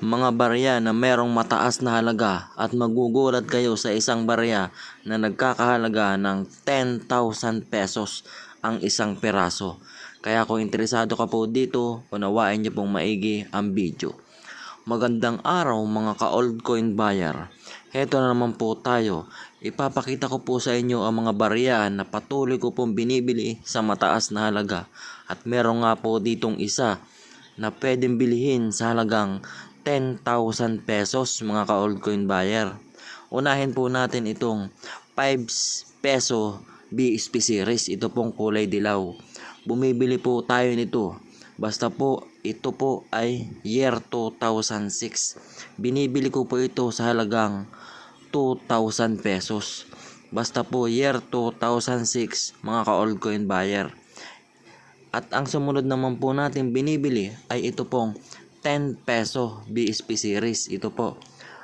mga barya na merong mataas na halaga at magugulat kayo sa isang barya na nagkakahalaga ng 10,000 pesos ang isang peraso. Kaya kung interesado ka po dito, unawain niyo pong maigi ang video. Magandang araw mga ka-old coin buyer. Heto na naman po tayo. Ipapakita ko po sa inyo ang mga barya na patuloy ko pong binibili sa mataas na halaga. At meron nga po ditong isa na pwedeng bilihin sa halagang 10,000 pesos mga ka-old coin buyer. Unahin po natin itong 5 peso BSP series. Ito pong kulay dilaw. Bumibili po tayo nito. Basta po ito po ay year 2006. Binibili ko po ito sa halagang 2,000 pesos. Basta po year 2006 mga ka-old coin buyer. At ang sumunod naman po natin binibili ay ito pong 10 peso BSP series. Ito po.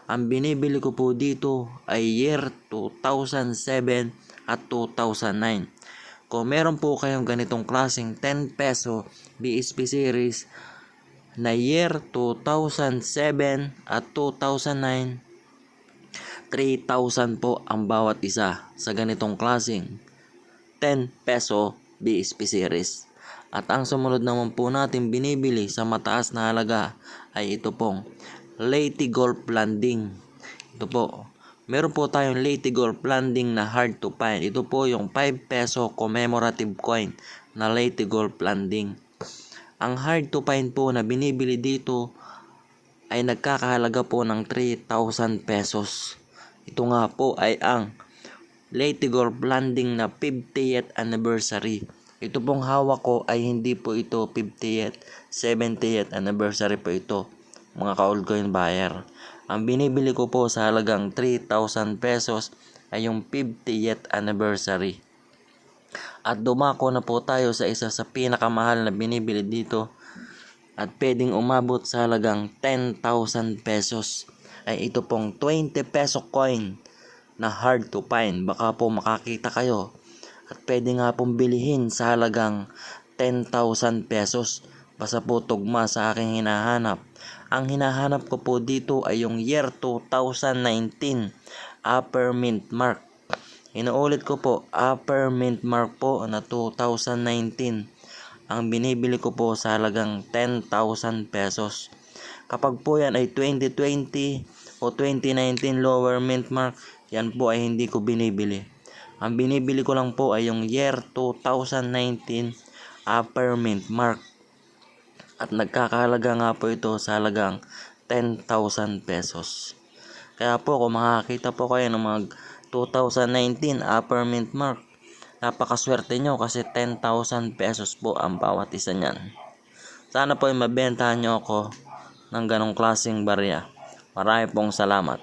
Ang binibili ko po dito ay year 2007 at 2009. Kung meron po kayong ganitong klaseng 10 peso BSP series na year 2007 at 2009, 3,000 po ang bawat isa sa ganitong klaseng 10 peso BSP series. At ang sumunod naman po natin binibili sa mataas na halaga ay ito pong Lady Golf Landing. Ito po. Meron po tayong Lady Golf Landing na hard to find. Ito po yung 5 peso commemorative coin na Lady Golf Landing. Ang hard to find po na binibili dito ay nagkakahalaga po ng 3,000 pesos. Ito nga po ay ang Lady Golf Landing na 50th anniversary. Ito pong hawak ko ay hindi po ito 50th, 70th anniversary po ito. Mga ka-old coin buyer. Ang binibili ko po sa halagang 3,000 pesos ay yung 50th anniversary. At dumako na po tayo sa isa sa pinakamahal na binibili dito at pwedeng umabot sa halagang 10,000 pesos ay ito pong 20 peso coin na hard to find. Baka po makakita kayo at pwede nga pong bilihin sa halagang 10,000 pesos. Basta po tugma sa aking hinahanap. Ang hinahanap ko po dito ay yung year 2019 upper mint mark. Inuulit ko po, upper mint mark po na 2019. Ang binibili ko po sa halagang 10,000 pesos. Kapag po yan ay 2020 o 2019 lower mint mark, yan po ay hindi ko binibili. Ang binibili ko lang po ay yung year 2019 upper mint mark. At nagkakahalaga nga po ito sa halagang 10,000 pesos. Kaya po kung makakita po kayo ng mga 2019 upper mint mark, napakaswerte nyo kasi 10,000 pesos po ang bawat isa niyan. Sana po ay mabentahan nyo ako ng ganong klaseng barya. Marami pong salamat.